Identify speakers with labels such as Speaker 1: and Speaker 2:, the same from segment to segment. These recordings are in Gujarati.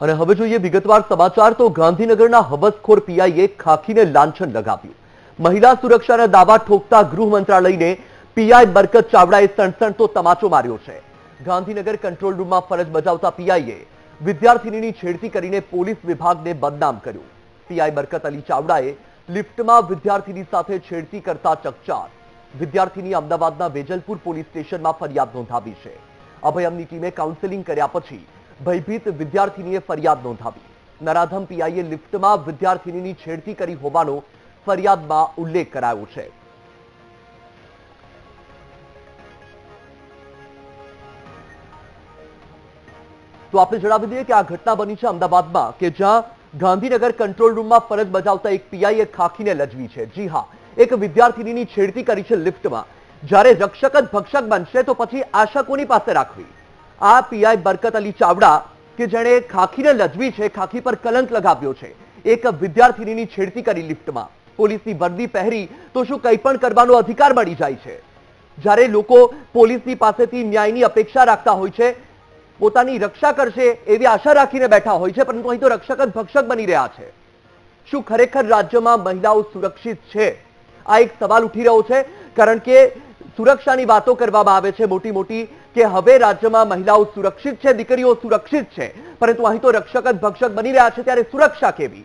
Speaker 1: અને હવે જોઈએ વિગતવાર સમાચાર તો ગાંધીનગરના હબસખોર પીઆઈએ ખાખીને લાંછન લગાવ્યું. મહિલા સુરક્ષાના દાવા ઠોકતા ગૃહ મંત્રાલયને પીઆઈ બરકત ચાવડાએ સણસણતો તમાચો માર્યો છે. ગાંધીનગર કંટ્રોલ રૂમમાં ફરજ બજાવતા પીઆઈએ વિદ્યાર્થીનીની છેડતી કરીને પોલીસ વિભાગને બદનામ કર્યું. પીઆઈ બરકત અલી ચાવડાએ લિફ્ટમાં વિદ્યાર્થીની સાથે છેડતી કરતા ચકચાર. વિદ્યાર્થીની અમદાવાદના વેજલપુર પોલીસ સ્ટેશનમાં ફરિયાદ નોંધાવી છે. અભયમની ટીમે કાઉન્સેલિંગ કર્યા પછી ભયભીત વિદ્યાર્થીનીએ ફરિયાદ નોંધાવી. નરાધમ પીઆઈએ લિફ્ટમાં વિદ્યાર્થીનીની છેડતી કરી હોવાનો ફરિયાદમાં ઉલ્લેખ કરાયો છે. તો આપણે જણાવી દઈએ કે આ ઘટના બની છે અમદાવાદમાં, કે જ્યાં ગાંધીનગર કંટ્રોલ રૂમમાં ફરજ બજાવતા એક પીઆઈએ ખાખીને લજવી છે. જી હા, એક વિદ્યાર્થીનીની છેડતી કરી છે લિફ્ટમાં. જ્યારે રક્ષક જ ભક્ષક બનશે તો પછી આશા કોની પાસે રાખવી? આ પીઆઈ બરકત અલી ચાવડા, કે જેણે ખાખીને લજવી છે, ખાખી પર કલંક લગાવ્યો છે, એક વિદ્યાર્થીની છેડતી કરી લિફ્ટમાં. પોલીસની વર્દી પહેરી તો શું કંઈ પણ કરવાનો અધિકાર મળી જાય છે? જ્યારે લોકો પોલીસની પાસેથી ન્યાયની અપેક્ષા રાખતા હોય છે, પોતાની રક્ષા કરશે એવી આશા રાખીને બેઠા હોય છે, પરંતુ અહીં તો રક્ષક જ ભક્ષક બની રહ્યા છે. શું ખરેખર રાજ્યમાં મહિલાઓ સુરક્ષિત છે? આ એક સવાલ ઉઠી રહ્યો છે, કારણ કે સુરક્ષાની વાતો કરવામાં આવે છે મોટી મોટી કે હવે રાજ્યમાં મહિલાઓ સુરક્ષિત છે, દીકરીઓ સુરક્ષિત છે. પરંતુ અહીં તો રક્ષક જ ભક્ષક બની રહ્યા છે, ત્યારે સુરક્ષા કેવી?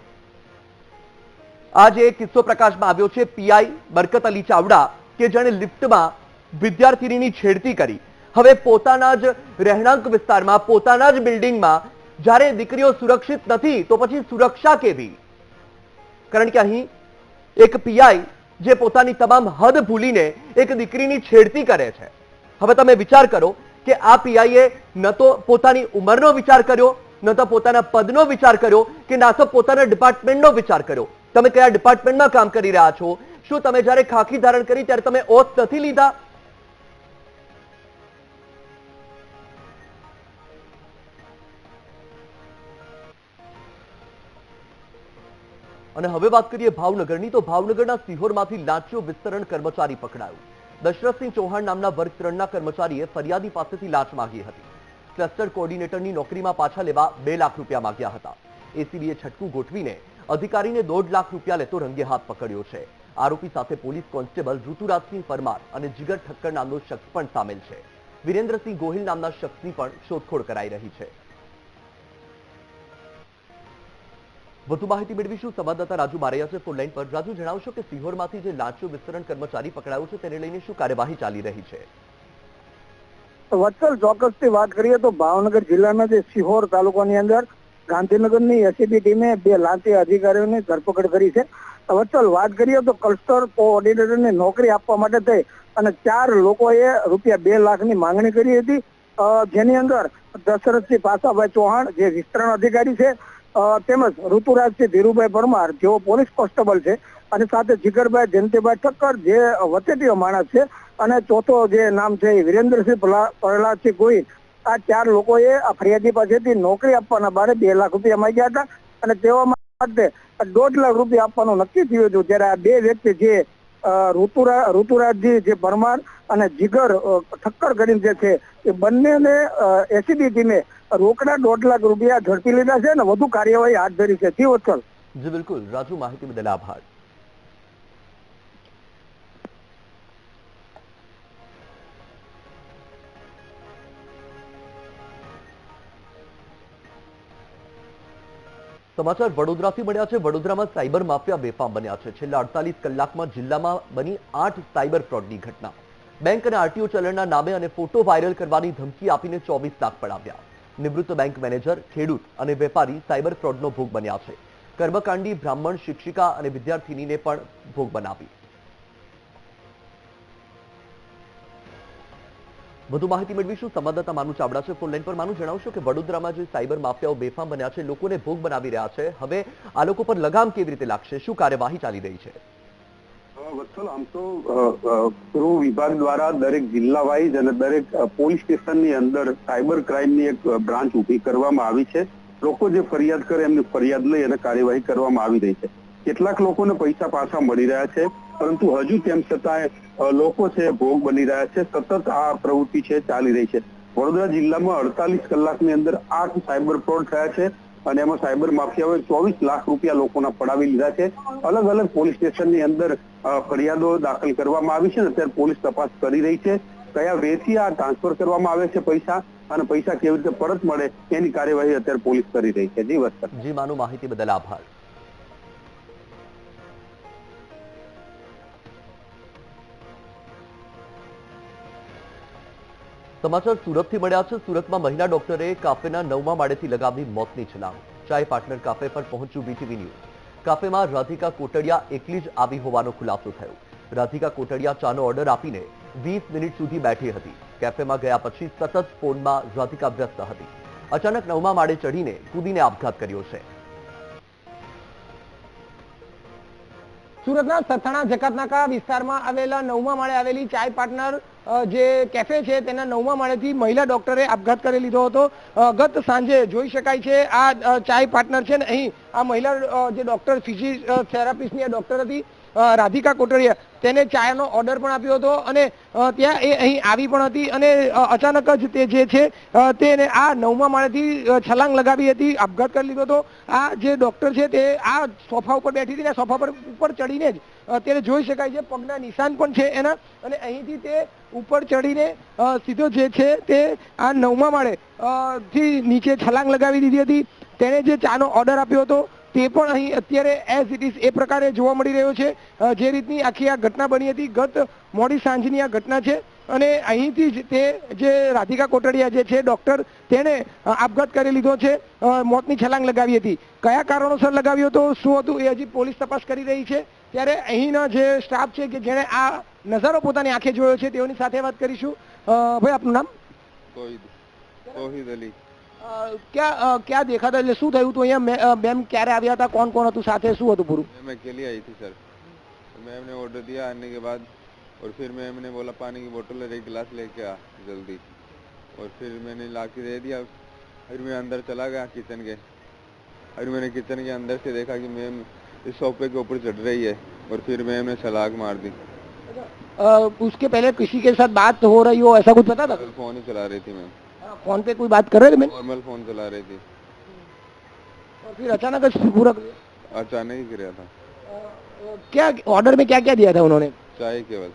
Speaker 1: આજે એક કિસ્સો પ્રકાશમાં આવ્યો છે, પીઆઈ બરકત અલી ચાવડા કે જેણે લિફ્ટમાં વિદ્યાર્થીની છેડતી કરી. હવે પોતાના જ રહેણાંક વિસ્તારમાં, પોતાના જ બિલ્ડિંગમાં, જ્યારે દીકરીઓ સુરક્ષિત નથી, તો પછી સુરક્ષા કેવી? કારણ કે અહીં એક પીઆઈ જે પોતાની તમામ હદ ભૂલીને એક દીકરીની છેડતી કરે છે. હવે તમે વિચાર કરો કે આ પીઆઈએ ન તો પોતાની ઉંમરનો વિચાર કર્યો, ન તો પોતાના પદનો વિચાર કર્યો, કે ના તો પોતાના ડિપાર્ટમેન્ટનો વિચાર કર્યો. તમે કયા ડિપાર્ટમેન્ટમાં કામ કરી રહ્યા છો? શું તમે જ્યારે ખાખી ધારણ કરી ત્યારે તમે ઓથ નથી લીધા? અને હવે વાત કરીએ ભાવનગરની, તો ભાવનગરના સિહોરમાંથી લાંચો વિસ્તરણ કર્મચારી પકડાયો. દશરથસિંહ ચૌહાણ નામના વર્ગ ત્રણના કર્મચારીએ ફરિયાદી પાસેથી લાંચ માંગી હતી. ક્લસ્ટર કોઓર્ડિનેટરની નોકરીમાં પાછા લેવા બે લાખ રૂપિયા માંગ્યા હતા. એસીબીએ છટકું ગોઠવીને અધિકારીને દોઢ લાખ રૂપિયા લેતો રંગે હાથ પકડ્યો છે. આરોપી સાથે પોલીસ કોન્સ્ટેબલ ઋતુરાજસિંહ પરમાર અને જીગર ઠક્કર નામનો શખ્સ પણ સામેલ છે. વિરેન્દ્રસિંહ ગોહિલ નામના શખ્સની પણ શોધખોળ કરાઈ રહી છે. વધુ માહિતી મેળવીશું. સંવાદદાતા રાજુ બારૈયા છે ફોન લાઈન પર. રાજુ, જણાવશો કે સિહોરમાંથી જે લાંચો વિસ્તરણ કર્મચારી પકડાયો છે તેને લઈને શું કાર્યવાહી ચાલી રહી છે?
Speaker 2: વત્સલ ચોક્કસથી વાત કરીએ તો ભાવનગર જિલ્લાના જે સિહોર તાલુકાની અંદર ગાંધીનગરની એસીબી ટીમે બે લાંચી અધિકારીઓની ધરપકડ કરી છે. વત્સલ, વાત કરીએ તો ક્લસ્ટર કોઓર્ડિનેટરને નોકરી આપવા માટે થઈ અને ચાર લોકોએ રૂપિયા બે લાખની માંગણી કરી હતી. જેની અંદર દશરથસિંહ પાસાભાઈ ચૌહાણ, જે વિસ્તરણ અધિકારી છે અ, ઋતુરાજ છે ધીરુભાઈ પરમાર જેઓ પોલીસ કોન્સ્ટેબલ છે અને સાથે જીગરભાઈ જયંતિભાઈ ઠક્કર જે વચેટીઓ માણસ છે અને ચોથો જે નામ છે એ વિરેન્દ્રસિંહ પ્રહલાદસિંહ ગોહિલ આ ચાર લોકોએ આ ફરિયાદી પાસેથી નોકરી આપવાના બારે બે લાખ રૂપિયા માંગ્યા હતા અને તેઓ માટે દોઢ લાખ રૂપિયા આપવાનું નક્કી થયું હતું ત્યારે આ બે વ્યક્તિ જે ઋતુરા ઋતુરાજજી જે પરમાર અને જીગર ઠક્કર કરીને જે છે એ બંનેને એસીબી ટીમે રોકડા દોઢ લાખ રૂપિયા ઝડપી લીધા છે અને વધુ કાર્યવાહી હાથ ધરી છે. જી
Speaker 1: જી, બિલકુલ. રાજુ, માહિતી બદલ આભાર. સમાચાર વડોદરાથી મળ્યા છે. વડોદરામાં સાયબર માફિયા બેફામ બન્યા છે. છેલ્લા અડતાલીસ કલાકમાં જિલ્લામાં બની આઠ સાયબર ફ્રોડની ઘટના. બેંક અને આરટીઓ ચલણના નામે અને ફોટો વાયરલ કરવાની ધમકી આપીને ચોવીસ લાખ પડાવ્યા. નિવૃત્ત બેંક મેનેજર, ખેડૂત અને વેપારી સાયબર ફ્રોડનો ભોગ બન્યા છે. કર્મકાંડી બ્રાહ્મણ શિક્ષિકા અને વિદ્યાર્થીનીને પણ ભોગ બનાવી. વધુ માહિતી મેળવીશું સંવાદદાતા માનુ ચાવડા છે. ફોન લાઈન પર માનુ જણાવશો કે વડોદરામાં જે સાયબર માફિયાઓ બેફામ બન્યા છે, લોકોને ભોગ બનાવી રહ્યા છે. હવે આ લોકો પર લગામ કેવી રીતે લાગશે? શું કાર્યવાહી ચાલી રહી છે?
Speaker 3: વત્સલ, આમ તો ગૃહ વિભાગ દ્વારા દરેક જિલ્લા વાઇઝ અને દરેક પોલીસ સ્ટેશનની અંદર સાયબર ક્રાઇમની એક બ્રાન્ચ ઊભી કરવામાં આવી છે. લોકો જે ફરિયાદ કરે એમની ફરિયાદ લઈ અને કાર્યવાહી કરવામાં આવી રહી છે. કેટલાક લોકોને પૈસા પાછા મળી રહ્યા છે, પરંતુ હજુ તેમ છતાંય લોકો છે ભોગ બની રહ્યા છે. સતત આ પ્રવૃત્તિ છે, ચાલી રહી છે. વડોદરા જિલ્લામાં અડતાલીસ કલાકની અંદર આઠ સાયબર ફ્રોડ થયા છે. અને એમાં સાયબર માફિયાઓએ ચોવીસ લાખ રૂપિયા લોકોના પડાવી લીધા છે. અલગ અલગ પોલીસ સ્ટેશનની અંદર ફરિયાદો દાખલ કરવામાં આવી છે અત્યારે પોલીસ તપાસ કરી રહી છે. કયા વેથી આ ટ્રાન્સફર કરવામાં આવે છે પૈસા અને પૈસા કેવી રીતે પરત મળે એની કાર્યવાહી અત્યારે પોલીસ કરી રહી છે. જી વસ્તુ.
Speaker 1: જી, માનું માહિતી બદલ આભાર. સમાચાર સુરતથી મળ્યા છે. સુરતમાં મહિલા ડોક્ટરે કાફેના નવમા માળેથી લગાવી મોતની છલાંગ. ચાય પાર્ટનર કાફે પર પહોંચ્યું બીટીવી ન્યૂઝ કાફેમાં રાધિકા કોટડિયા એકલી જ આવી હોવાનો ખુલાસો થયો. રાધિકા કોટડિયા ચાનો ઓર્ડર આપીને વીસ મિનિટ સુધી બેઠી હતી. કેફેમાં ગયા પછી સતત ફોનમાં રાધિકા વ્યસ્ત હતી. અચાનક નવમા માળે ચડીને કૂદીને આપઘાત કર્યો છે.
Speaker 4: સુરતના સથાણા જકાતનાકા વિસ્તારમાં આવેલા નવમા માળે આવેલી ચાય પાર્ટનર જે કેફે છે તેના નવમા માળેથી મહિલા ડોક્ટરે આપઘાત કરી લીધો હતો. ગત સાંજે જોઈ શકાય છે આ ચાય પાર્ટનર છે ને અહીં આ મહિલા જે ડોક્ટર ફિઝિયોથેરાપિસ્ટની આ ડોક્ટર હતી રાધિકા કોટડિયા, તેને ચાયનો ઓર્ડર પણ આપ્યો હતો અને ત્યાં એ અહીં આવી પણ હતી અને અચાનક જ તે જે છે તેને આ નવમા માળેથી છલાંગ લગાવી હતી, આપઘાત કરી લીધો હતો. આ જે ડોક્ટર છે તે આ સોફા ઉપર બેઠી હતી ને સોફા પર ઉપર ચડીને જ અત્યારે જોઈ શકાય છે પગના નિશાન પણ છે એના અને અહીંથી તે ઉપર ચડીને સીધો જે છે તે આ નવમા માળે થી નીચે છલાંગ લગાવી દીધી હતી. તેણે જે ચાનો ઓર્ડર આપ્યો હતો, તે પણ અહીં અત્યારે એઝ ઇટ ઇઝ એ પ્રકારે જોવા મળી રહ્યો છે. જે રીતની આખી આ ઘટના બની હતી, ગત મોડી સાંજની આ ઘટના છે. અને અહીંથી જ તે જે રાધિકા કોટડિયા જે છે ડૉક્ટર તેણે આપઘાત કરી લીધો છે મોતની છલાંગ લગાવી હતી. કયા કારણોસર લગાવ્યો હતો, શું હતું, એ હજી પોલીસ તપાસ કરી રહી છે. ત્યારે અહીંના જે સ્ટાફ છે કે જેણે આ નજારો પોતાની આંખે જોયો છે તેઓની સાથે વાત કરીશું અ, ભાઈ આપનું નામ
Speaker 5: તોહિદ તોહિદ અલી
Speaker 4: અ, ક્યાં અ, ક્યાં દેખાતા એટલે શું થયું હતું અહીંયા મે- અ, મેમ ક્યારે આવ્યા હતા કોણ કોણ હતું સાથે શું હતું પૂરું
Speaker 5: मैम अकेली आई थी सर तो मैम ने ऑर्डर दिया आने के बाद और फिर मैम ने बोला पानी की बोतल और एक गिलास लेके आ जल्दी और फिर मैंने ला के दे दिया फिर मैं अंदर चला गया किचन के फिर मैंने किचन के अंदर से देखा कि मैम इस सोफे के ऊपर चढ़ रही है और फिर मैम ने छलाक मार दी
Speaker 4: अ, उसके पहले किसी के साथ बात हो रही हो ऐसा कुछ पता था
Speaker 5: फोन ही चला रही थी मैम
Speaker 4: फोन पे कोई बात कर रहे थे मैम
Speaker 5: नॉर्मल फोन चला रही थी
Speaker 4: और फिर अचानक से पूरा
Speaker 5: अचानक ही गिरा था
Speaker 4: अ, क्या ऑर्डर में क्या क्या दिया था उन्होंने
Speaker 5: चाय केवल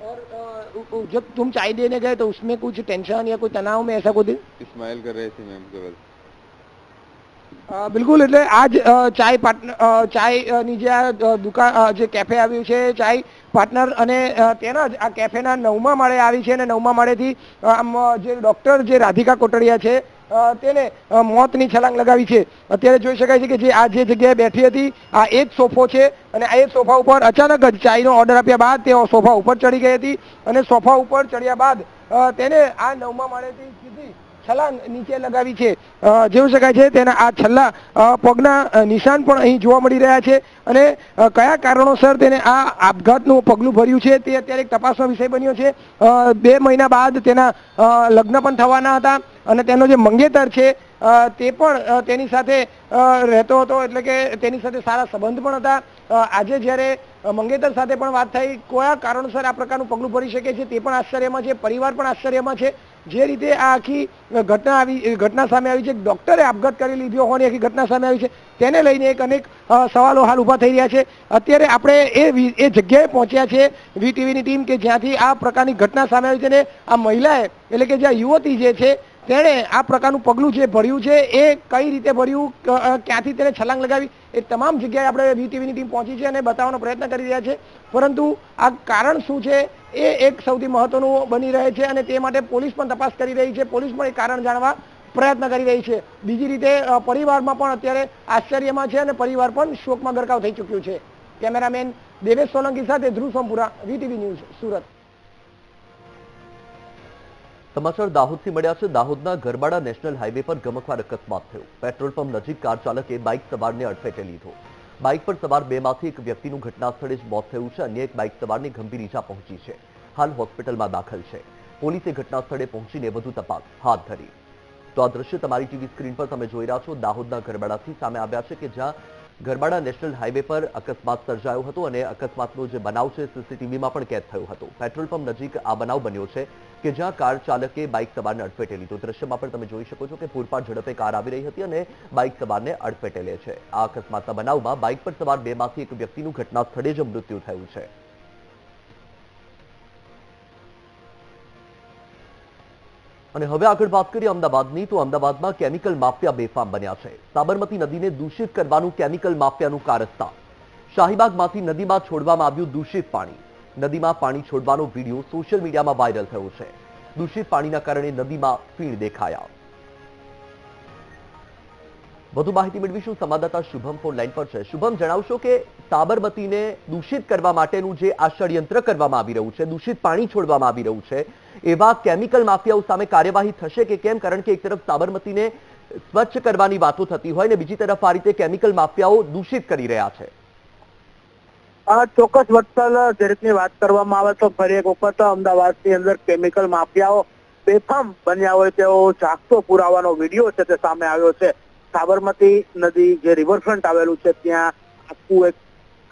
Speaker 4: और अ, उ- उ- जब तुम चाय देने गए तो उसमें कुछ टेंशन या कोई तनाव में ऐसा कुछ
Speaker 5: स्माइल कर रही थी मैम केवल
Speaker 4: અ, બિલકુલ એટલે આ જ અ, ચાય પાર્ટનર અ, ચાયની જે આ અ, દુકાન અ, જે કેફે આવ્યું છે ચાય પાર્ટનર અને તેના જ આ કેફેના નવમા માળે આવી છે અને નવમા માળેથી આમ જે ડૉક્ટર જે રાધિકા કોટડિયા છે તેને મોતની છલાંગ લગાવી છે. અત્યારે જોઈ શકાય છે કે જે આ જે જગ્યાએ બેઠી હતી, આ એક સોફો છે અને આ એ સોફા ઉપર અચાનક જ ચાયનો ઓર્ડર આપ્યા બાદ તે સોફા ઉપર ચડી ગઈ હતી અને સોફા ઉપર ચડ્યા બાદ તેને આ નવમા માળેથી સીધી છલાંગ નીચે લગાવી છે. જોઈ શકાય છે તેના આ છલ્લા પગના નિશાન પણ અહીં જોવા મળી રહ્યા છે. અને કયા કારણોસર તેને આ આપઘાતનું પગલું ભર્યું છે તે અત્યારે એક તપાસનો વિષય બન્યો છે. બે મહિના બાદ તેના લગ્ન પણ થવાના હતા અને તેનો જે મંગેતર છે તે પણ તેની સાથે રહેતો હતો એટલે કે તેની સાથે સારા સંબંધ પણ હતા. આજે જ્યારે મંગેતર સાથે પણ વાત થઈ, કયા કારણોસર આ પ્રકારનું પગલું ભરી શકે છે તે પણ આશ્ચર્યમાં છે, પરિવાર પણ આશ્ચર્યમાં છે. જે રીતે આ આખી ઘટના આવી ઘટના સામે આવી છે, ડૉક્ટરે આપઘાત કરી લીધો હોવાની આખી ઘટના સામે આવી છે. તેને લઈને એક અનેક સવાલો હાલ ઊભા થઈ રહ્યા છે. અત્યારે આપણે એ એ જગ્યાએ પહોંચ્યા છે વીટીવીની ટીમ કે જ્યાંથી આ પ્રકારની ઘટના સામે આવી છે ને આ મહિલાએ, એટલે કે જે યુવતી જે છે તેણે આ પ્રકારનું પગલું જે ભર્યું છે, એ કઈ રીતે ભર્યું ક્યાંથી તેને છલાંગ લગાવી, એ તમામ જગ્યાએ આપણે વીટીવીની ટીમ પહોંચી છે અને બતાવવાનો પ્રયત્ન કરી રહ્યા છે. પરંતુ આ કારણ શું છે, એ એક સૌથી મહત્વનું બની રહે છે અને તે માટે પોલીસ પણ તપાસ કરી રહી છે. પોલીસ પણ એ કારણ જાણવા પ્રયત્ન કરી રહી છે. બીજી રીતે પરિવારમાં પણ અત્યારે આશ્ચર્યમાં છે અને પરિવાર પણ શોકમાં ગરકાવ થઈ ચૂક્યું છે. કેમેરામેન દેવેશ સોલંકી સાથે ધ્રુવ સોમપુરા વીટીવી ન્યૂઝ, સુરત.
Speaker 1: સમાચાર દાહોદથી મળ્યા છે. દાહોદના ગરબાડા નેશનલ હાઈવે પર ગમખ્વાર અકસ્માત થયો. પેટ્રોલ પંપ નજીક કાર ચાલકે બાઇક સવારને અડફેટે લીધો. બાઇક પર સવાર બેમાંથી એક વ્યક્તિનું ઘટના સ્થળે જ મોત થયું છે. અન્ય એક બાઇક સવારને ગંભીર ઈજા પહોંચી છે. હાલ હોસ્પિટલમાં દાખલ છે. પોલીસે ઘટના સ્થળે પહોંચીને વધુ તપાસ હાથ ધરી. તો આ દ્રશ્ય તમારી ટીવી સ્ક્રીન પર તમે જોઈ રહ્યા છો. દાહોદના ગરબાડાથી સામે આવ્યા છે કે જ્યાં ગરબાડા નેશનલ હાઈવે પર અકસ્માત સર્જાયો હતો અને અકસ્માતનો જે બનાવ છે, સીસીટીવીમાં પણ કેદ થયો હતો. પેટ્રોલ પંપ નજીક આ બનાવ બન્યો છે કે જ્યાં કાર ચાલકે બાઇક સવારને અડફેટે લીધો. દ્રશ્યમાં પણ તમે જોઈ શકો છો કે પૂરપાટ ઝડપે કાર આવી રહી હતી અને બાઇક સવારને અડફેટે લે છે. આ અકસ્માતના બનાવમાં બાઇક પર સવાર બેમાંથી એક વ્યક્તિનું ઘટના સ્થળે જ મૃત્યુ થયું છે. અને હવે આગળ વાત કરીએ અમદાવાદની, તો અમદાવાદમાં કેમિકલ માફિયા બેફામ બન્યા છે. સાબરમતી નદીને દૂષિત કરવાનું કેમિકલ માફિયાનું કારસ્તા શાહીબાગમાંથી નદીમાં છોડવામાં આવ્યું દૂષિત પાણી. નદીમાં પાણી છોડવાનો વીડિયો સોશિયલ મીડિયામાં વાયરલ થયો છે. દૂષિત પાણીના કારણે નદીમાં ફીણ દેખાયા. વધુ માહિતી મેળવીશું. સંવાદદાતા શુભમ ફોન લાઈન પર છે. શુભમ, જણાવશો કે સાબરમતીને દૂષિત કરવા માટેનું જે આ ષડયંત્ર કરવામાં આવી રહ્યું છે, દૂષિત પાણી છોડવામાં આવી રહ્યું છે, એવા કેમિકલ માફિયાઓ સામે કાર્યવાહી થશે કે કેમ? કારણ કે એક તરફ સાબરમતીને સ્વચ્છ કરવાની વાતો થતી હોય ને બીજી તરફ આ રીતે કેમિકલ માફિયાઓ દૂષિત કરી રહ્યા છે.
Speaker 6: ચોક્કસ વત્સલ જે વાત કરવામાં આવે તો ફરી એક વખત અમદાવાદની અંદર કેમિકલ માફિયાઓ બેફામ બન્યા હોય તેવો જાગતો પુરાવાનો વીડિયો છે તે સામે આવ્યો છે. સાબરમતી નદી જે રિવરફ્રન્ટ આવેલું છે, ત્યાં આખું એક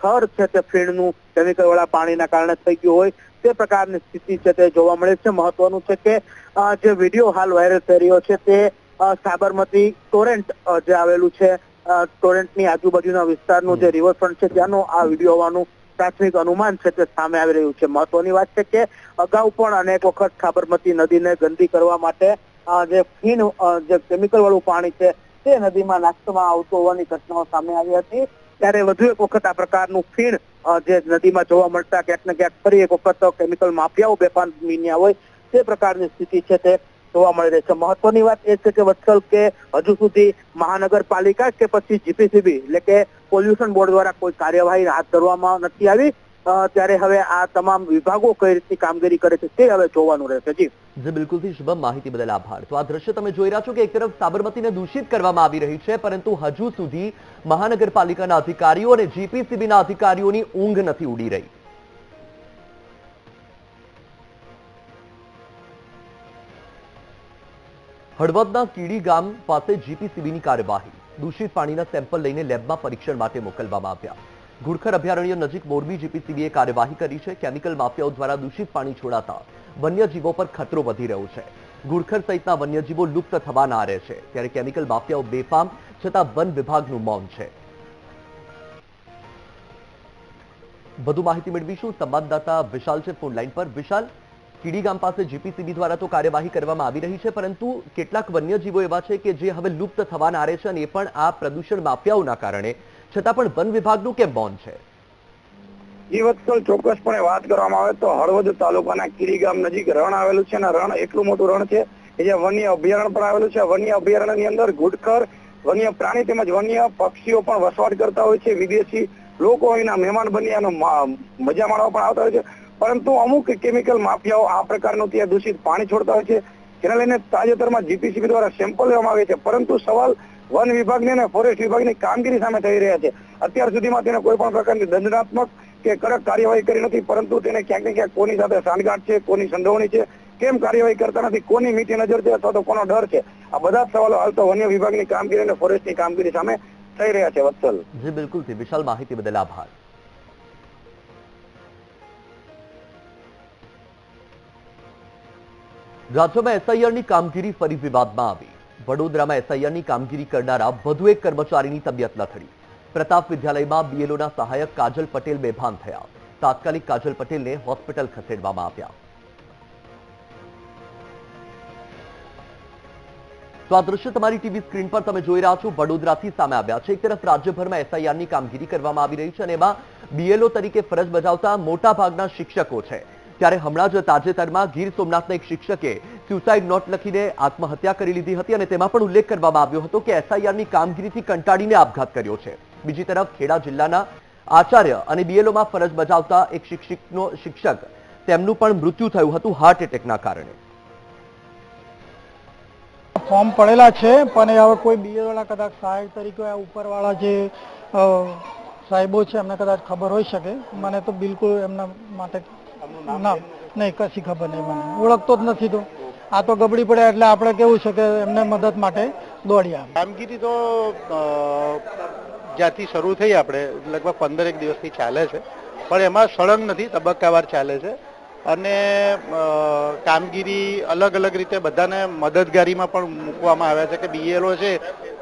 Speaker 6: થર છે તે ફીણનું કેમિકલ વાળા પાણીના કારણે થઈ ગયું હોય તે પ્રકારની સ્થિતિ છે તે જોવા મળે છે. મહત્વનું છે કે જે વીડિયો હાલ વાયરલ થઈ રહ્યો છે તે સાબરમતી ટોરેન્ટ જે આવેલું છે ટોરેન્ટની આજુબાજુના વિસ્તારનું જે રિવરફ્રન્ટ છે ત્યાંનો આ વીડિયો હોવાનું પ્રાથમિક અનુમાન છે તે સામે આવી રહ્યું છે. મહત્વની વાત છે કે, અગાઉ પણ અનેક વખત સાબરમતી નદીને ગંદી કરવા માટે જે ફીણ જે કેમિકલ વાળું પાણી છે તે નદીમાં નાખવામાં આવતું હોવાની ઘટનાઓ સામે આવી હતી. ત્યારે વધુ એક વખત આ પ્રકારનું ફીણ જે નદીમાં જોવા મળતા ક્યાંક ને ક્યાંક ફરી એક વખત કેમિકલ માફિયાઓ બેફાન મીન્યા હોય તે પ્રકારની સ્થિતિ છે તે જોવા મળી રહી છે. મહત્વની વાત એ છે કે વત્સલ કે હજુ સુધી મહાનગરપાલિકા કે પછી જીપીસીબી એટલે કે પોલ્યુશન બોર્ડ દ્વારા કોઈ કાર્યવાહી હાથ ધરવામાં નથી આવી. ત્યારે હવે આ તમામ વિભાગો કઈ રીતની કામગીરી કરે છે તે હવે જોવાનું રહેશે, જી.
Speaker 1: જી, બિલકુલથી શુભમ, માહિતી બદલ આભાર. તો આ દ્રશ્ય તમે જોઈ રહ્યા છો કે એક તરફ સાબરમતીને દૂષિત કરવામાં આવી રહી છે, પરંતુ હજુ સુધી મહાનગરપાલિકાના અધિકારીઓ અને જીપીસીબીના અધિકારીઓની ઊંઘ નથી ઉડી રહી. હળવદના કીડી ગામ પાસે જીપીસીબીની કાર્યવાહી. દૂષિત પાણીના સેમ્પલ લઈને લેબમાં પરીક્ષણ માટે મોકલવામાં આવ્યા. ઘુડખર અભયારણ્ય નજીક મોરબી જીપીસીબીએ કાર્યવાહી કરી છે. કેમિકલ માફિયાઓ દ્વારા દૂષિત પાણી છોડાતા વન્યજીવો પર ખતરો વધી રહ્યો છે. ઘુડખર સહિતના વન્યજીવો લુપ્ત થવાના આરે છે. ત્યારે કેમિકલ માફિયાઓ બેફામ છતાં વન વિભાગનું મૌન છે. વધુ માહિતી મેળવીશું. સંવાદદાતા વિશાલ છે ફોન લાઈન પર. વિશાલ, કીડી ગામ પાસે જીપીસીબી દ્વારા તો કાર્યવાહી કરવામાં આવી રહી છે, પરંતુ કેટલાક વન્યજીવો એવા છે કે જે હવે લુપ્ત થવાના આરે છે અને એ પણ આ પ્રદૂષણ માફિયાઓના કારણે છતાં પણ વન વિભાગનું કેમ મૌન છે?
Speaker 7: એ વત્સલ ચોક્કસપણે વાત કરવામાં આવે તો હળવદ તાલુકાના કીરી ગામ નજીક રણ આવેલું છે અને રણ એટલું મોટું રણ છે કે જે વન્ય અભયારણ્ય પણ આવેલું છે. વન્ય અભયારણ્યની અંદર ઘુડખર વન્ય પ્રાણી તેમજ વન્ય પક્ષીઓ પણ વસવાટ કરતા હોય છે. વિદેશી લોકો અહીંના મહેમાન બની આનો મજા માણવા પણ આવતા હોય છે. પરંતુ અમુક કેમિકલ માફિયાઓ આ પ્રકારનું ત્યાં દૂષિત પાણી છોડતા હોય છે. જેને લઈને તાજેતરમાં જીપીસીબી દ્વારા સેમ્પલ લેવામાં આવે છે. પરંતુ સવાલ વન વિભાગની અને ફોરેસ્ટ વિભાગની કામગીરી સામે થઈ રહ્યા છે. અત્યાર સુધીમાં તેને કોઈ પણ પ્રકારની દંડનાત્મક કે કડક કાર્યવાહી કરી નથી, પરંતુ તેને ક્યાંક ને ક્યાંક કોની સાથે સાંઠગાંઠ છે, કોની સંડોવણી છે, કેમ કાર્યવાહી કરતા નથી, કોની મીઠી નજર છે અથવા તો કોનો ડર છે, આ બધા સવાલો હાલ તો વન્ય વિભાગની કામગીરી અને ફોરેસ્ટની કામગીરી સામે થઈ રહ્યા છે, વત્સલ.
Speaker 1: જી, બિલકુલ વિશાલ માહિતી બદલ આભાર. રાજ્યમાં એસઆઈઆરની કામગીરી ફરી વિવાદમાં આવી. વડોદરામાં એસઆઈઆરની કામગીરી કરનારા વધુ એક કર્મચારીની તબિયત લથડી. પ્રતાપ વિદ્યાલયમાં બીએલઓના સહાયક કાજલ પટેલ બેભાન થયા. તાત્કાલિક કાજલ પટેલને હોસ્પિટલ ખસેડવામાં આવ્યા. તો આ દ્રશ્ય તમારી ટીવી સ્ક્રીન પર તમે જોઈ રહ્યા છો. વડોદરાથી સામે આવ્યા છે. એક તરફ રાજ્યભરમાં એસઆઈઆરની કામગીરી કરવામાં આવી રહી છે અને એમાં બીએલઓ તરીકે ફરજ બજાવતા મોટા ભાગના શિક્ષકો છે. ત્યારે હમણાં જ તાજેતરમાં ગીર સોમનાથના એક શિક્ષકે સ્યુસાઇડ નોટ લખીને આત્મહત્યા કરી લીધી હતી અને તેમાં પણ ઉલ્લેખ કરવામાં આવ્યો હતો કે એસઆઈઆરની કામગીરીથી કંટાળીને આપઘાત કર્યો છે. બીજી તરફ ખેડા જિલ્લાના આચાર્ય અને બીએલઓમાં ફરજ બજાવતા એક શિક્ષકનો શિક્ષક તેમનું પણ મૃત્યુ થયું હતું હાર્ટ એટેકના કારણે.
Speaker 8: ફોર્મ પડેલા છે, પણ હવે કોઈ બીએલઓના કદાચ સહાયક તરીકે ઉપરવાળા જે સાહેબો છે, એમને કદાચ ખબર હોઈ શકે. મને તો બિલકુલ એમના માટે ના નહીં કશી ખબર નહીં મને. ઓળખતો જ નથી તો. આ તો ગબડી પડ્યા એટલે આપણે કેવું છે કે એમને મદદ માટે દોડ્યા
Speaker 9: કામગીરી તો જ્યાંથી શરૂ થઈ આપણે લગભગ પંદરેક દિવસથી ચાલે છે. પણ એમાં સળંગ નથી તબક્કાવાર ચાલે છે. અને કામગીરી અલગ અલગ રીતે બધાને મદદગારીમાં પણ મૂકવામાં આવ્યા છે કે બીએલઓ છે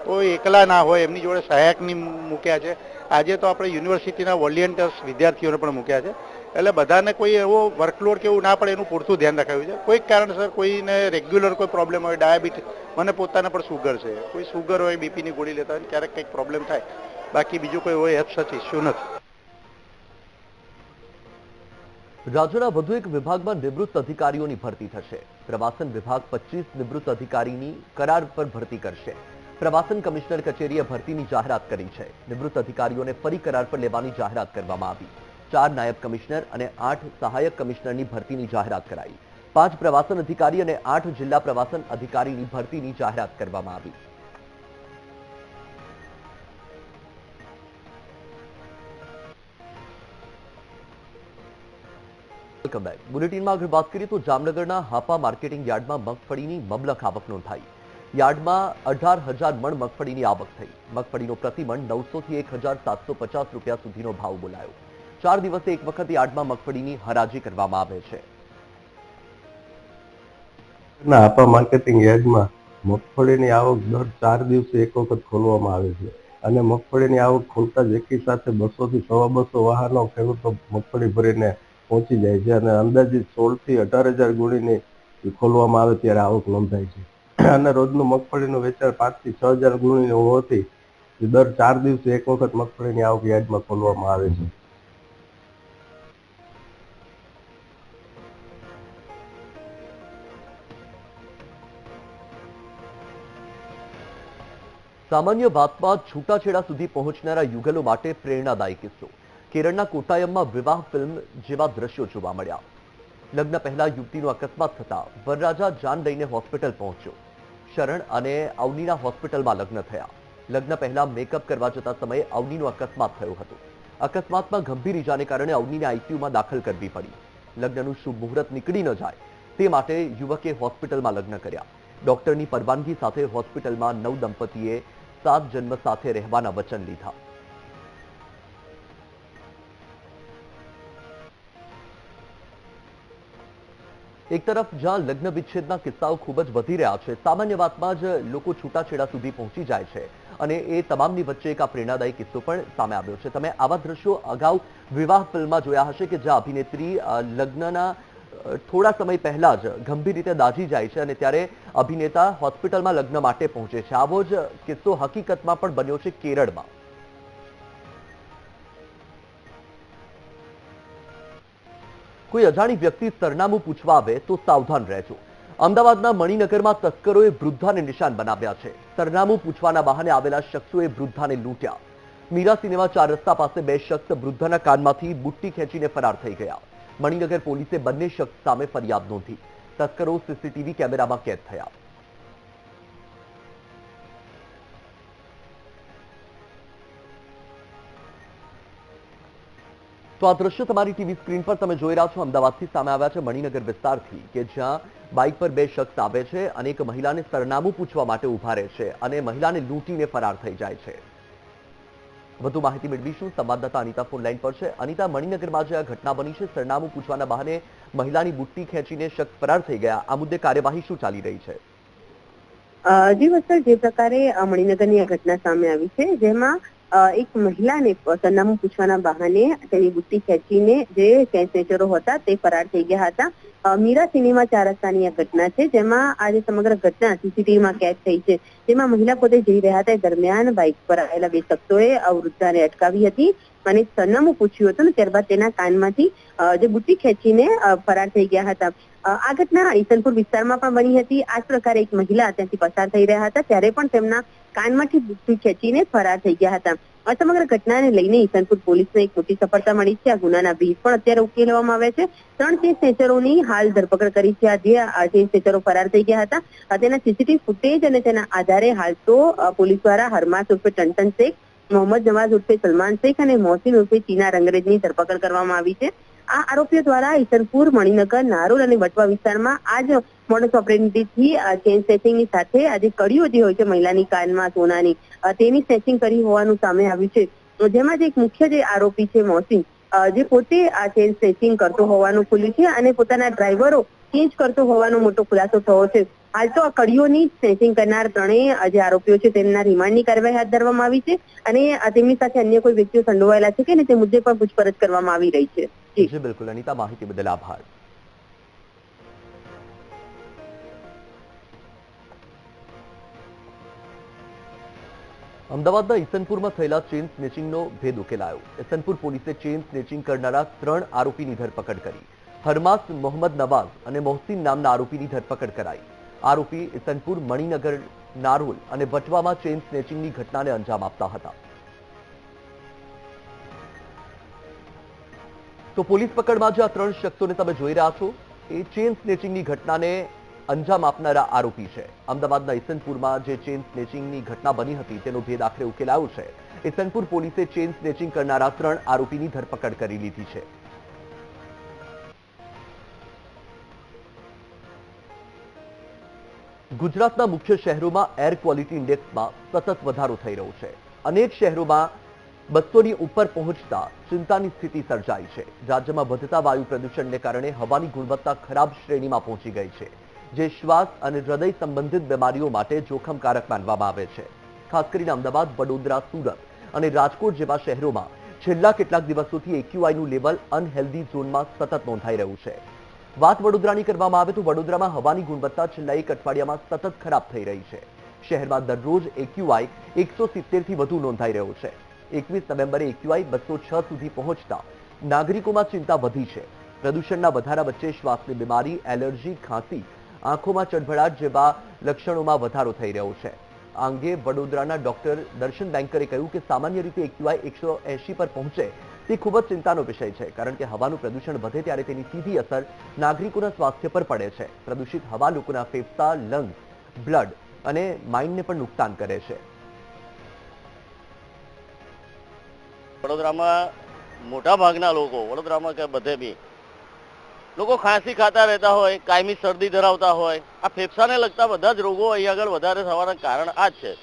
Speaker 9: તો એકલા ના હોય એમની જોડે સહાયકની મૂક્યા છે. આજે તો આપણે યુનિવર્સિટીના વોલિયન્ટર્સ વિદ્યાર્થીઓને પણ મૂક્યા છે. એટલે બધાને કોઈ એવો વર્કલોડ કે એવું ના પડે, એનું પૂરતું ધ્યાન રાખાયું છે. કોઈક કારણસર કોઈને રેગ્યુલર કોઈ પ્રોબ્લેમ હોય, ડાયાબિટીસ, મને પોતાને પણ સુગર છે. કોઈ સુગર હોય, બીપીની ગોળી લેતા હોય, ક્યારેક કંઈક પ્રોબ્લેમ થાય. બાકી બીજું કોઈ હોય એપ સચ ઇસ્યુ નથી.
Speaker 1: રાજ્યના વધુ એક વિભાગમાં નિવૃત્ત અધિકારીઓની ભરતી થશે. પ્રવાસન વિભાગ પચીસ નિવૃત્ત અધિકારીની કરાર પર ભરતી કરશે. પ્રવાસન કમિશનર કચેરીએ ભરતીની જાહેરાત કરી છે. નિવૃત્ત અધિકારીઓને ફરી કરાર પર લેવાની જાહેરાત કરવામાં આવી. ચાર નાયબ કમિશનર અને આઠ સહાયક કમિશનરની ભરતીની જાહેરાત કરાઈ. પાંચ પ્રવાસન અધિકારી અને આઠ જિલ્લા પ્રવાસન અધિકારીની ભરતીની જાહેરાત કરવામાં આવી. Welcome back. બુલેટિનમાં આગળ વાત કરીએ તો જામનગરના હાપા માર્કેટિંગ યાર્ડમાં મગફળીની મબલખ આવક નોંધાઈ. યાર્ડમાં અઢાર હજાર મણ મગફળીની આવક થઈ. મગફળીનો પ્રતિ મણ નવસો થી એક રૂપિયા સુધીનો ભાવ બોલાયો. ચાર દિવસે એક વખત યાર્ડમાં મગફળીની હરાજી કરવામાં આવે છે.
Speaker 10: આપા માર્કેટિંગ યાર્ડમાં મગફળીની આવક દર ચાર દિવસે એક વખત ખોલવામાં આવે છે. અને મગફળીની આવક ખોલતા જ એકી સાથે બસો થી સવા બસો વાહનો ખેડૂતો મગફળી ભરીને પહોંચી જાય છે. અને અંદાજિત સોળથી અઢાર હજાર ગુણીની ખોલવામાં આવે ત્યારે આવક નોંધાય છે. અને રોજનું મગફળીનું વેચાણ પાંચથી છ હજાર ગુણી હોવાથી દર ચાર દિવસે એક વખત મગફળીની આવક યાર્ડમાં ખોલવામાં આવે છે.
Speaker 1: સામાન્ય વાતમાં છૂટાછેડા સુધી પહોંચનારા યુગલો માટે પ્રેરણાદાયી કિસ્સો. કેરળના કોટાયમમાં વિવાહ ફિલ્મ જેવા દ્રશ્યો જોવા મળ્યા. લગ્ન પહેલા યુવતીનો અકસ્માત થતા વરરાજા જાન લઈને હોસ્પિટલ પહોંચ્યો. શરણ અને અવનીના હોસ્પિટલમાં લગ્ન થયા. લગ્ન પહેલા મેકઅપ કરવા જતા સમયે અવનીનો અકસ્માત થયો હતો. અકસ્માતમાં ગંભીર ઇજાને કારણે અવનીને આઈસીયુમાં દાખલ કરવી પડી. લગ્નનું શુભ મુહૂર્ત નીકળી ન જાય તે માટે યુવકે હોસ્પિટલમાં લગ્ન કર્યા. ડોક્ટરની પરવાનગી સાથે હોસ્પિટલમાં નવ દંપતીએ સાત જન્મ સાથે રહેવાના વચન લીધા. એક તરફ, જ્યાં લગ્ન વિચ્છેદના કિસ્સાઓ ખૂબ જ વધી રહ્યા છે, સામાન્ય વાતમાં જ લોકો છૂટાછેડા સુધી પહોંચી જાય છે અને એ તમામની વચ્ચે એક આ પ્રેરણાદાયી કિસ્સો પણ સામે આવ્યો છે. તમે આવા દ્રશ્યો અગાઉ વિવાહ ફિલ્મમાં જોયા હશે કે જ્યાં અભિનેત્રી લગ્નના થોડા સમય પહેલા જ ગંભીર રીતે દાઝી જાય છે અને ત્યારે અભિનેતા હોસ્પિટલમાં લગ્ન માટે પહોંચે છે. આવો જ કિસ્સો હકીકતમાં પણ બન્યો છે કેરળમાં. કોઈ અજાણી વ્યક્તિ સરનામું પૂછવા આવે તો સાવધાન રહેજો. અમદાવાદના મણિનગરમાં તસ્કરોએ વૃદ્ધાને નિશાન બનાવ્યા છે. સરનામું પૂછવાના બહાને આવેલા શખ્સોએ વૃદ્ધાને લૂંટ્યા. મીરા સિનેમા ચાર રસ્તા પાસે બે શખ્સ વૃદ્ધાના કાનમાંથી બુટ્ટી ખેંચીને ફરાર થઈ ગયા. મણિનગર પોલીસે બંને શખ્સ સામે ફરિયાદ નોંધી. તસ્કરો સીસીટીવી કેમેરામાં કેદ થયા. તો આ દ્રશ્ય તમારી ટીવી સ્ક્રીન પર તમે જોઈ રહ્યા છો. અમદાવાદથી સામે આવ્યા છે મણિનગર વિસ્તારથી, કે જ્યાં બાઇક પર બે શખ્સ આવે છે અને એક મહિલાને સરનામું પૂછવા માટે ઊભા રહે છે અને મહિલાને લૂંટીને ફરાર થઈ જાય છે. વધુ માહિતી મેળવીશું. સંવાદદાતા અનિતા ફોનલાઈન પર છે. અનિતા, મણિનગરમાં જે આ ઘટના બની છે, સરનામું પૂછવાના બહાને મહિલાની બુટ્ટી ખેંચીને શખ્સ ફરાર થઈ ગયા. આ મુદ્દે કાર્યવાહી શું ચાલી રહી છે?
Speaker 11: જી પ્રકારે મણિનગરની આ ઘટના સામે આવી છે, જેમાં એક મહિલાને સરનામું પૂછવાના બહાને તેની બુટ્ટી ખેંચીને જે કેસનેચરો હતા તે ફરાર થઈ ગયા હતા. મીરા સિનેમા ચાર રસ્તાની આ ઘટના છે, જેમાં આ સમગ્ર ઘટના સીસીટીવીમાં કેદ થઈ છે. જેમાં મહિલા પોતે જઈ રહ્યા હતા દરમિયાન બાઇક પર આવેલા બે શખ્સોએ વૃદ્ધાને અટકાવી હતી અને સરનામું પૂછ્યું હતું ને ત્યારબાદ તેના કાનમાંથી જે બુટ્ટી ખેંચીને ફરાર થઈ ગયા હતા. આ ઘટના ઈસનપુર વિસ્તારમાં પણ બની હતી. આ પ્રકારે એક મહિલા ત્યાંથી પસાર થઈ રહ્યા હતા. ત્યારે પણ તેમના કાનમાંથી બુટ્ટી ખેંચીને ફરાર થઈ ગયા હતા. આ સમગ્ર ઘટનાને લઈને ઈસનપુર પોલીસને એક મોટી સફળતા મળી છે. આ ગુનાના ભીડ પણ અત્યારે ઉકેલવામાં આવ્યા છે. ત્રણ કેસ સ્નેચરોની હાલ ધરપકડ કરી છે. આજે આ જે સ્નેચરો ફરાર થઈ ગયા હતા. તેના સીસીટીવી ફૂટેજ અને તેના આધારે હાલ તો પોલીસ દ્વારા હરમાસ ઉર્ફે ટંટન શેખ, મોહમ્મદ નવાઝ ઉર્ફે સલમાન શેખ અને મોહસિન ઉર્ફે ચીના રંગરેજની ધરપકડ કરવામાં આવી છે. આ આરોપીઓ દ્વારા ઈસનપુર, મણિનગર, નારોલ અને વટવા વિસ્તારમાં આજ મોડસ ઓપરેન્ડિથી ચેન સ્નેચિંગની સાથે આજે કડીઓ જે હોય છે મહિલાની કાનમાં સોનાની તેની સ્નેચિંગ કરી હોવાનું સામે આવ્યું છે. જેમાં જે એક મુખ્ય જે આરોપી છે મોસી જે પોતે આ ચેન સ્નેચિંગ કરતો હોવાનું ખુલ્યું છે અને પોતાના ડ્રાઈવરો ચેન્જ કરતો હોવાનો મોટો ખુલાસો થયો છે. હાલ તો આ કડીઓની સ્નેચિંગ કરનાર ત્રણેય જે આરોપીઓ છે તેમના રિમાન્ડની કાર્યવાહી હાથ ધરવામાં આવી છે અને તેમની સાથે અન્ય કોઈ વ્યક્તિઓ સંડોવાયેલા છે કે તે મુદ્દે પણ પૂછપરછ કરવામાં આવી રહી છે.
Speaker 1: બિલકુલ. અનિતા માહિતી બદલ આભાર. અમદાવાદના ઇસનપુરમાં થયેલા ચેન સ્નેચિંગનો ભેદ ઉકેલાયો. ઇસનપુર પોલીસે ચેન સ્નેચિંગ કરનારા ત્રણ આરોપીની ધરપકડ કરી. હરમાસ, મોહમ્મદ નવાઝ અને મોહસિન નામના આરોપીની ધરપકડ કરાઈ. આરોપી ઈસનપુર મણિનગર, નારોલ અને વટવામાં ચેઇન સ્નેચિંગની ઘટનાને અંજામ આપતા હતા. તો પોલીસ પકડમાં જે આ ત્રણ શખ્સોને તમે જોઈ રહ્યા છો. એ ચેન સ્નેચિંગની ઘટનાને અંજામ આપનારા આરોપી છે. અમદાવાદના ઇસનપુરમાં જે ચેન સ્નેચિંગની ઘટના બની હતી, તેનો ભેદ આખરે ઉકેલાયો છે. ઇસનપુર પોલીસે ચેન સ્નેચિંગ કરનારા ત્રણ આરોપીની ધરપકડ કરી લીધી છે. ગુજરાતના મુખ્ય શહેરોમાં એર ક્વોલિટી ઇન્ડેક્સમાં સતત વધારો થઈ રહ્યો છે. અનેક શહેરોમાં બસોની ઉપર પહોંચતા ચિંતાની સ્થિતિ સર્જાઈ છે. રાજ્યમાં વધતા વાયુ પ્રદૂષણને કારણે હવાની ગુણવત્તા ખરાબ શ્રેણીમાં પહોંચી ગઈ છે, જે શ્વાસ અને હૃદય સંબંધિત બીમારીઓ માટે જોખમકારક માનવામાં આવે છે. ખાસ કરીને અમદાવાદ, વડોદરા, સુરત અને રાજકોટ જેવા શહેરોમાં છેલ્લા કેટલાક દિવસોથી એક્યુઆઈનું લેવલ અનહેલ્ધી ઝોનમાં સતત નોંધાઈ રહ્યું છે. વાત વડોદરાની કરવામાં આવે તો વડોદરામાં હવાની ગુણવત્તા છેલ્લા એક અઠવાડિયામાં સતત ખરાબ થઈ રહી છે. શહેરમાં દરરોજ એક્યુઆઈ એકસો સિત્તેરથી વધુ નોંધાઈ રહ્યો છે. એકવીસ નવેમ્બરે એક્યુઆઈ બસો છ સુધી પહોંચતા નાગરિકોમાં ચિંતા વધી છે. પ્રદૂષણના વધારા વચ્ચે શ્વાસની બીમારી, એલર્જી, ખાંસી, આંખોમાં ચડભડાટ જેવા લક્ષણોમાં વધારો થઈ રહ્યો છે. આ અંગે વડોદરાના ડોક્ટર દર્શન બેંકરે કહ્યું કે સામાન્ય રીતે એક્યુઆઈ એકસો પર પહોંચે તે ખૂબ જ ચિંતાનો વિષય છે, કારણ કે હવાનું પ્રદૂષણ વધે ત્યારે તેની સીધી અસર નાગરિકોના સ્વાસ્થ્ય પર પડે છે. પ્રદૂષિત હવા લોકોના ફેફસા, લંગ્સ, બ્લડ અને માઇન્ડને પણ નુકસાન કરે છે.
Speaker 12: વડોદરામાં મોટા ભાગના લોકો, વડોદરામાં કે બધે બી, લોકો ખાંસી ખાતા રહેતા હોય, કાયમી શરદી ધરાવતા હોય. આ ફેફસાને લગતા બધા જ રોગો અહીં આગળ વધારે થવાના કારણ આ જ છે.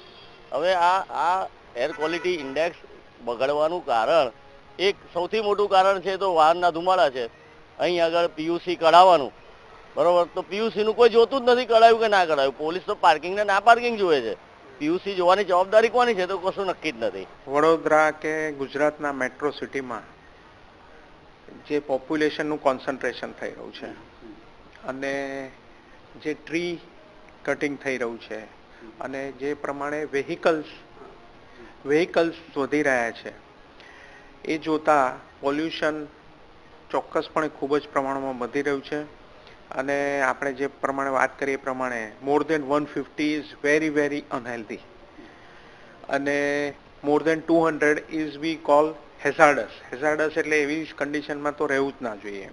Speaker 12: હવે આ આ એર ક્વોલિટી ઇન્ડેક્સ બગડવાનું કારણ એક સૌથી મોટું કારણ છે તો વાહનના ધુમાડા છે. અહીં આગળ પીયુસી કઢાવવાનું. બરોબર? તો પીયુસીનું કોઈ જોતું જ નથી કઢાયું કે ના કઢાયું પોલીસ તો પાર્કિંગને ના પાર્કિંગ જોવે છે. પીયુસી જોવાની જવાબદારી કોની છે તો કશું નક્કી જ નથી.
Speaker 9: વડોદરા કે ગુજરાતના મેટ્રો સિટીમાં જે પોપ્યુલેશનનું કોન્સન્ટ્રેશન થઈ રહ્યું છે અને જે ટ્રી કટિંગ થઈ રહ્યું છે અને જે પ્રમાણે વેહિકલ્સ વેહિકલ્સ વધી રહ્યા છે એ જોતાં પોલ્યુશન ચોક્કસપણે ખૂબ જ પ્રમાણમાં વધી રહ્યું છે. અને આપણે જે પ્રમાણે વાત કરીએ એ પ્રમાણે more than one fifty is very very unhealthy અને more than two hundred is we call hazardous hazardous એટલે એવી કન્ડિશનમાં તો રહેવું જ ના જોઈએ.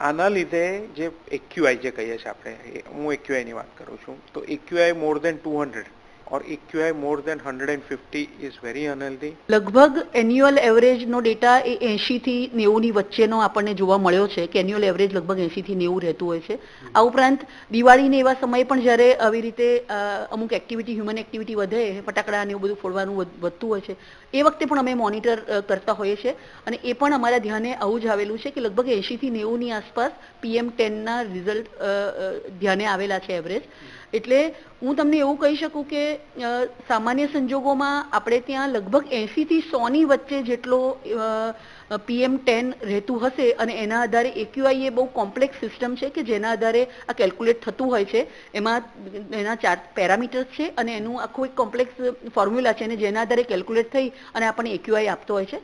Speaker 9: આના લીધે જે એક્યુઆઈ જે કહીએ છીએ આપણે હું એક્યુઆઈની વાત કરું છું, તો AQI more than two hundred AQI more than hundred and fifty is very unhealthy
Speaker 13: લગભગ એન્યુઅલ એવરેજનો ડેટા એ એંશીથી નેવુંની વચ્ચેનો આપણને જોવા મળ્યો છે કે એન્યુઅલ એવરેજ લગભગ એંશીથી નેવું રહેતું હોય છે. આ ઉપરાંત દિવાળીને એવા સમયે પણ જ્યારે આવી રીતે અમુક એક્ટિવિટી હ્યુમન એક્ટિવિટી વધે ફટાકડા ને એવું બધું ફોડવાનું વધતું હોય છે એ વખતે પણ અમે મોનિટર કરતા હોઈએ છીએ. અને એ પણ અમારા ધ્યાને આવું જ આવેલું છે કે લગભગ એંસી થી નેવું ની આસપાસ પીએમ ટેનના રિઝલ્ટ ધ્યાને આવેલા છે એવરેજ એટલે હું તમને એવું કહી શકું કે સામાન્ય સંજોગોમાં આપણે ત્યાં લગભગ એંશીથી સોની વચ્ચે જેટલો પીએમ ટેન રહેતું હશે અને એના આધારે એક્યુઆઈ એ બહુ કોમ્પ્લેક્સ સિસ્ટમ છે કે જેના આધારે આ કેલ્ક્યુલેટ થતું હોય છે. એમાં એના ચાર પેરામીટર્સ છે અને એનું આખું એક કોમ્પ્લેક્સ ફોર્મ્યુલા છે અને જેના આધારે કેલ્ક્યુલેટ થઈ અને આપણને એક્યુઆઈ આપતો હોય છે.